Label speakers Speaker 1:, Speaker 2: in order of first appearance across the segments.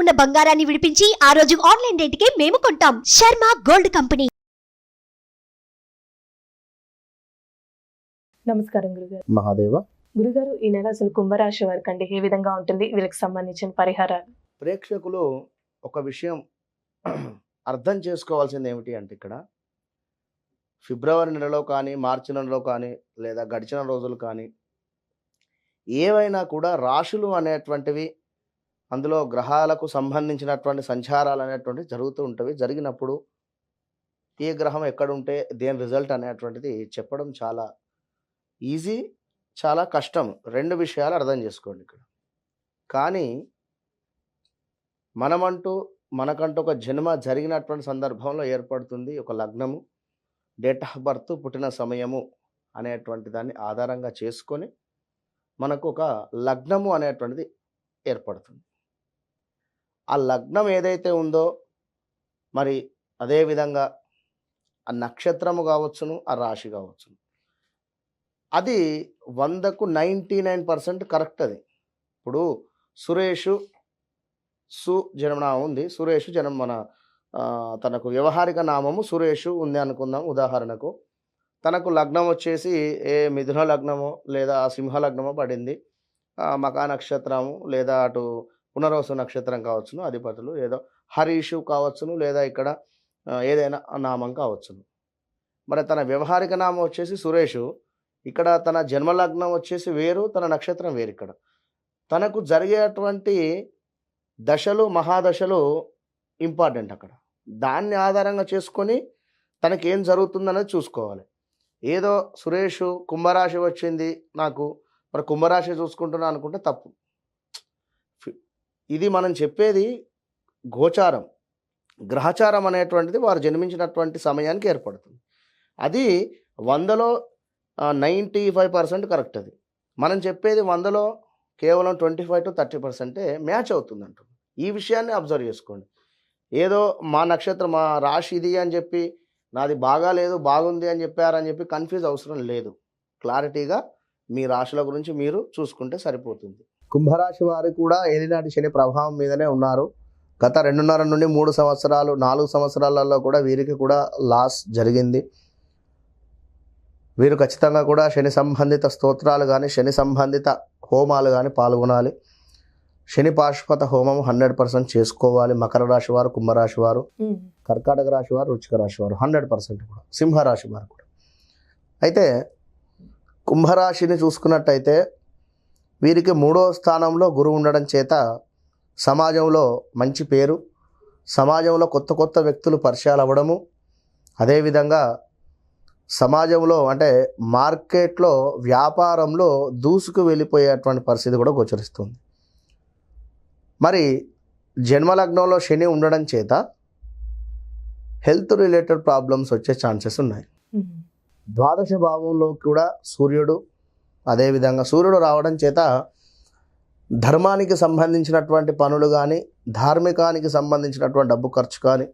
Speaker 1: ఉన్న బంగారాన్ని విడిపించి ఆ రోజు ఆన్లైన్ రేటుకే మేము కొంటాం. Sharma gold company.
Speaker 2: నమస్కారం గురుగారు.
Speaker 3: మహాదేవ.
Speaker 2: గురుగారు ఈ నెల అసలు కుంభరాశి వారికి అండి ఏ విధంగా ఉంటుంది? వీళ్ళకి సంబంధించిన పరిహారాలు.
Speaker 3: ప్రేక్షకులు ఒక విషయం అర్థం చేసుకోవాల్సింది ఏమిటి అంటే ఇక్కడ ఫిబ్రవరి నెలలో కానీ మార్చి నెలలో కానీ లేదా గడిచిన రోజులు కానీ ఏవైనా కూడా రాశులు అనేటువంటివి అందులో గ్రహాలకు సంబంధించినటువంటి సంచారాలు అనేటువంటివి జరుగుతూ ఉంటవి. జరిగినప్పుడు ఏ గ్రహం ఎక్కడుంటే దేని రిజల్ట్ అనేటువంటిది చెప్పడం చాలా ఈజీ చాలా కష్టం. రెండు విషయాలు అర్థం చేసుకోండి ఇక్కడ. కానీ మనమంటూ మనకంటూ ఒక జన్మ జరిగినటువంటి సందర్భంలో ఏర్పడుతుంది ఒక లగ్నము. డేట్ ఆఫ్ బర్త్ పుట్టిన సమయము అనేటువంటి దాన్ని ఆధారంగా చేసుకొని మనకు ఒక లగ్నము అనేటువంటిది ఏర్పడుతుంది. ఆ లగ్నం ఏదైతే ఉందో మరి అదేవిధంగా ఆ నక్షత్రము కావచ్చును ఆ రాశి కావచ్చును. అది వందకు నైంటీ నైన్ పర్సెంట్ కరెక్ట్ అది. ఇప్పుడు సురేషు సు జన్మనామం ఉంది. సురేషు జనం మన తనకు వ్యవహారిక నామము సురేషు ఉంది అనుకుందాం ఉదాహరణకు. తనకు లగ్నం వచ్చేసి ఏ మిథున లగ్నమో లేదా సింహ లగ్నమో పడింది. ఆ, మకా నక్షత్రము లేదా అటు పునర్వసు నక్షత్రం కావచ్చును అధిపతులు ఏదో హరీషు కావచ్చును లేదా ఇక్కడ ఏదైనా నామం కావచ్చును. మరి తన వ్యవహారిక నామం వచ్చేసి సురేషు ఇక్కడ తన జన్మలగ్నం వచ్చేసి వేరు తన నక్షత్రం వేరు ఇక్కడ. తనకు జరిగేటువంటి దశలు మహాదశలు ఇంపార్టెంట్ అక్కడ. దాన్ని ఆధారంగా చేసుకొని తనకి ఏం జరుగుతుందనేది చూసుకోవాలి. ఏదో సురేష్ కుంభరాశి వచ్చింది నాకు మరి కుంభరాశి చూసుకుంటున్నా అనుకుంటే తప్పు. ఇది మనం చెప్పేది గోచారం. గ్రహచారం అనేటువంటిది వారు జన్మించినటువంటి సమయానికి ఏర్పడుతుంది. అది వందలో నైంటీ ఫైవ్ పర్సెంట్ కరెక్ట్ అది. మనం చెప్పేది వందలో కేవలం ట్వంటీ ఫైవ్ టు థర్టీ పర్సెంటే మ్యాచ్ అవుతుంది అంటుంది ఈ విషయాన్ని అబ్జర్వ్ చేసుకోండి. ఏదో మా నక్షత్రం మా రాశి ఇది అని చెప్పి నాది బాగా లేదు బాగుంది అని చెప్పారని చెప్పి కన్ఫ్యూజ్ అవసరం లేదు. క్లారిటీగా మీ రాశుల గురించి మీరు చూసుకుంటే సరిపోతుంది. కుంభరాశి వారు కూడా ఏలినాటి శని ప్రభావం మీదనే ఉన్నారు. గత రెండున్నర నుండి మూడు సంవత్సరాలు నాలుగు సంవత్సరాలలో కూడా వీరికి కూడా లాస్ జరిగింది. వీరు ఖచ్చితంగా కూడా శని సంబంధిత స్తోత్రాలు కానీ శని సంబంధిత హోమాలు కానీ పాల్గొనాలి. శని పాశుపత హోమం హండ్రెడ్ పర్సెంట్ చేసుకోవాలి. మకర రాశి వారు కుంభరాశి వారు కర్కాటక రాశి వారు వృచ్చిక రాశి వారు హండ్రెడ్ పర్సెంట్ కూడా సింహరాశి వారు కూడా. అయితే కుంభరాశిని చూసుకున్నట్టయితే వీరికి మూడో స్థానంలో గురువు ఉండడం చేత సమాజంలో మంచి పేరు సమాజంలో కొత్త కొత్త వ్యక్తులు పరిచయాలు అవ్వడము అదేవిధంగా సమాజంలో అంటే మార్కెట్లో వ్యాపారంలో దూసుకు వెళ్ళిపోయేటువంటి పరిస్థితి కూడా గోచరిస్తుంది. మరి జన్మలగ్నంలో శని ఉండడం చేత హెల్త్ రిలేటెడ్ ప్రాబ్లమ్స్ వచ్చే ఛాన్సెస్ ఉన్నాయి. ద్వాదశ భావంలో కూడా సూర్యుడు అదేవిధంగా సూర్యుడు రావడం చేత ధర్మానికి సంబంధించినటువంటి పనులు కానీ ధార్మికానికి సంబంధించినటువంటి డబ్బు ఖర్చు కానీ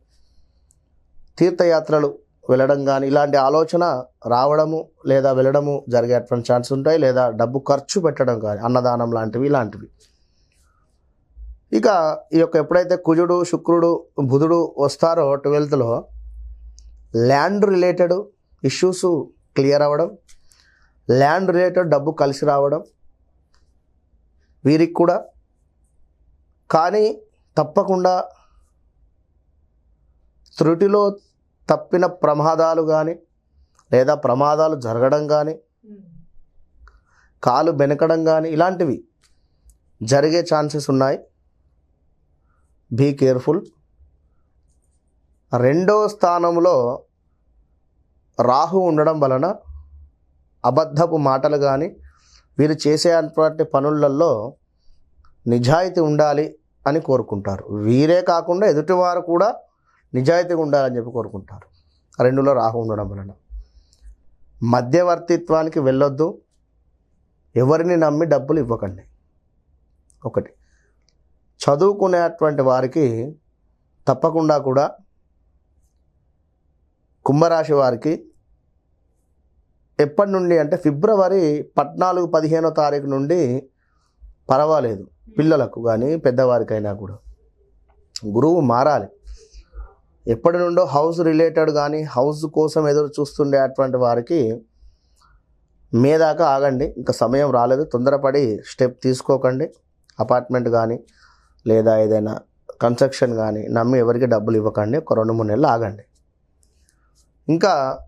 Speaker 3: తీర్థయాత్రలు వెళ్ళడం కానీ ఇలాంటి ఆలోచన రావడము లేదా వెళ్ళడము జరిగేటువంటి ఛాన్స్ ఉంటాయి లేదా డబ్బు ఖర్చు పెట్టడం కానీ అన్నదానం లాంటివి ఇలాంటివి. ఇక ఈ యొక్క ఎప్పుడైతే కుజుడు శుక్రుడు బుధుడు వస్తారో ట్వెల్త్లో ల్యాండ్ రిలేటెడ్ ఇష్యూస్ క్లియర్ అవ్వడం ల్యాండ్ రిలేటెడ్ డబ్బు కలిసి రావడం వీరికి కూడా. కానీ తప్పకుండా త్రుటిలో తప్పిన ప్రమాదాలు కానీ లేదా ప్రమాదాలు జరగడం కానీ కాలు బెనకడం కానీ ఇలాంటివి జరిగే ఛాన్సెస్ ఉన్నాయి. Be careful. రెండో స్థానంలో రాహు ఉండడం వలన అబద్ధపు మాటలు కానీ వీరు చేసేటువంటి పనులలో నిజాయితీ ఉండాలి అని కోరుకుంటారు. వీరే కాకుండా ఎదుటివారు కూడా నిజాయితీగా ఉండాలని చెప్పి కోరుకుంటారు. రెండులో రాహు ఉండడం వలన. మధ్యవర్తిత్వానికి వెళ్ళొద్దు. ఎవరిని నమ్మి డబ్బులు ఇవ్వకండి. ఒకటి. చదువుకునేటువంటి వారికి తప్పకుండా కూడా కుంభరాశి వారికి ఎప్పటి నుండి అంటే ఫిబ్రవరి పద్నాలుగు పదిహేనో తారీఖు నుండి పర్వాలేదు. పిల్లలకు కానీ పెద్దవారికైనా కూడా. గురువు మారాలి. ఎప్పటి నుండో హౌస్ రిలేటెడ్ కానీ హౌస్ కోసం ఎదురు చూస్తుండే అటువంటి వారికి మే దాకా ఆగండి. ఇంకా సమయం రాలేదు. తొందరపడి స్టెప్ తీసుకోకండి. అపార్ట్మెంట్ కానీ లేదా ఏదైనా కన్స్ట్రక్షన్ కానీ నమ్మి ఎవరికి డబ్బులు ఇవ్వకండి. ఒక రెండు మూడు నెలలు ఆగండి. ఇంకా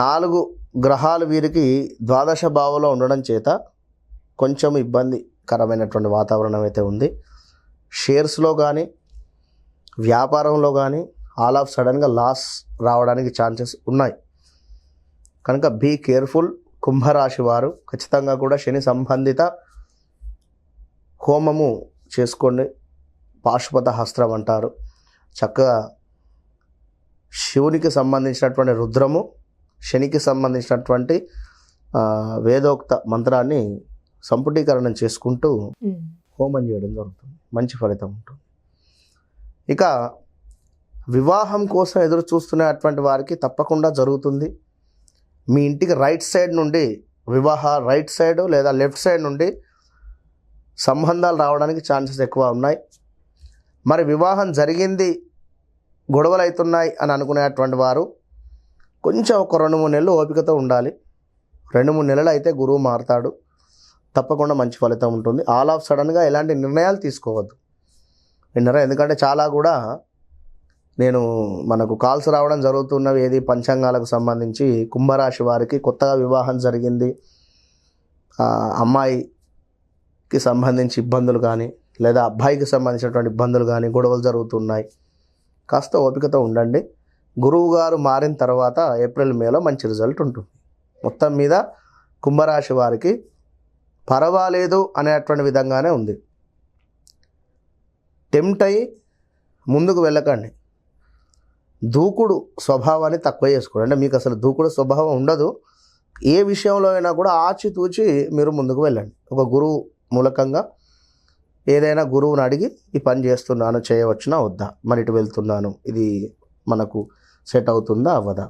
Speaker 3: నాలుగు గ్రహాలు వీరికి ద్వాదశ భావంలో ఉండడం చేత కొంచెం ఇబ్బందికరమైనటువంటి వాతావరణం అయితే ఉంది. షేర్స్లో కానీ వ్యాపారంలో కానీ ఆల్ ఆఫ్ సడన్గా లాస్ రావడానికి ఛాన్సెస్ ఉన్నాయి. కనుక బీ కేర్ఫుల్. కుంభరాశి వారు ఖచ్చితంగా కూడా శని సంబంధిత హోమము చేసుకోండి. పాశుపత హస్త్రం అంటారు. చక్కగా శివునికి సంబంధించినటువంటి రుద్రము శనికి సంబంధించినటువంటి వేదోక్త మంత్రాన్ని సంపుటీకరణం చేసుకుంటూ. హోమం చేయడం జరుగుతుంది. మంచి ఫలితం ఉంటుంది. ఇక వివాహం కోసం ఎదురు చూస్తున్నటువంటి వారికి తప్పకుండా జరుగుతుంది. మీ ఇంటికి రైట్ సైడ్ నుండి వివాహ రైట్ సైడ్ లేదా లెఫ్ట్ సైడ్ నుండి సంబంధాలు రావడానికి ఛాన్సెస్ ఎక్కువ ఉన్నాయి. మరి వివాహం జరిగింది గొడవలు అవుతున్నాయి అని అనుకునేటువంటి వారు కొంచెం ఒక రెండు మూడు నెలలు ఓపికతో ఉండాలి. రెండు మూడు నెలలు అయితే గురువు మారుతాడు. తప్పకుండా మంచి ఫలితం ఉంటుంది. ఆల్ ఆఫ్ సడన్గా ఎలాంటి నిర్ణయాలు తీసుకోవద్దు. విన్నారా ఎందుకంటే చాలా కూడా నేను మనకు కాల్స్ రావడం జరుగుతున్నవి ఏది పంచాంగాలకు సంబంధించి కుంభరాశి వారికి కొత్తగా వివాహం జరిగింది. అమ్మాయికి సంబంధించి ఇబ్బందులు కానీ లేదా అబ్బాయికి సంబంధించినటువంటి ఇబ్బందులు కానీ గొడవలు జరుగుతున్నాయి. కాస్త ఓపికతో ఉండండి. గురువు గారు మారిన తర్వాత ఏప్రిల్ మేలో మంచి రిజల్ట్ ఉంటుంది. మొత్తం మీద కుంభరాశి వారికి పర్వాలేదు అనేటువంటి విధంగానే ఉంది. టెంప్ట్ అయ్యి ముందుకు వెళ్ళకండి. దూకుడు స్వభావాన్ని తక్కువ చేసుకోండి. అంటే మీకు అసలు దూకుడు స్వభావం ఉండదు. ఏ విషయంలో అయినా కూడా ఆచితూచి మీరు ముందుకు వెళ్ళండి. ఒక గురువు మూలకంగా ఏదైనా గురువుని అడిగి ఈ పని చేస్తున్నాను చేయవచ్చునా వద్దా? మరి ఇటు వెళ్తున్నాను. ఇది మనకు సెట్ అవుతుందా అవ్వదా.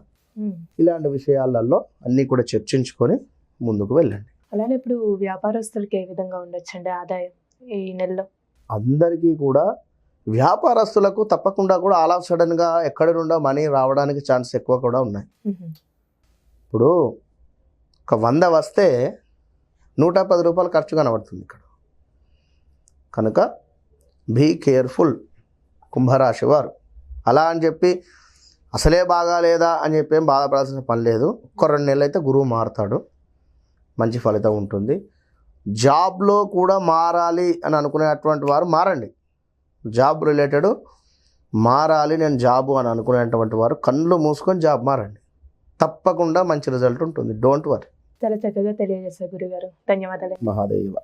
Speaker 3: ఇలాంటి విషయాలలో అన్నీ కూడా చర్చించుకొని ముందుకు వెళ్ళండి.
Speaker 2: అలానే ఇప్పుడు వ్యాపారస్తులకి ఏ విధంగా ఉండొచ్చండి ఆదాయం ఈ నెలలో?
Speaker 3: అందరికీ కూడా వ్యాపారస్తులకు తప్పకుండా కూడా ఆల్ ఆఫ్ సడన్గా ఎక్కడి నుండో మనీ రావడానికి ఛాన్స్ ఎక్కువ కూడా ఉన్నాయి. ఇప్పుడు ఒక వంద వస్తే నూట పది రూపాయలు ఖర్చు కనబడుతుంది ఇక్కడ. కనుక బీ కేర్ఫుల్ కుంభరాశి వారు. అలా అని చెప్పి అసలే బాగాలేదా అని చెప్పి ఏం బాధపడాల్సిన పని లేదు. ఒక్క రెండు నెలలు అయితే గురువు మారుతాడు. మంచి ఫలితం ఉంటుంది. జాబ్లో కూడా మారాలి అని అనుకునేటువంటి వారు మారండి. జాబ్ రిలేటెడ్ మారాలి నేను జాబు అని అనుకునేటువంటి వారు కళ్ళు మూసుకొని జాబ్ మారండి. తప్పకుండా మంచి రిజల్ట్ ఉంటుంది. Don't worry.
Speaker 2: చాలా చక్కగా తెలియజేశారు గురుగారు. ధన్యవాదాలు.
Speaker 3: మహాదేవ.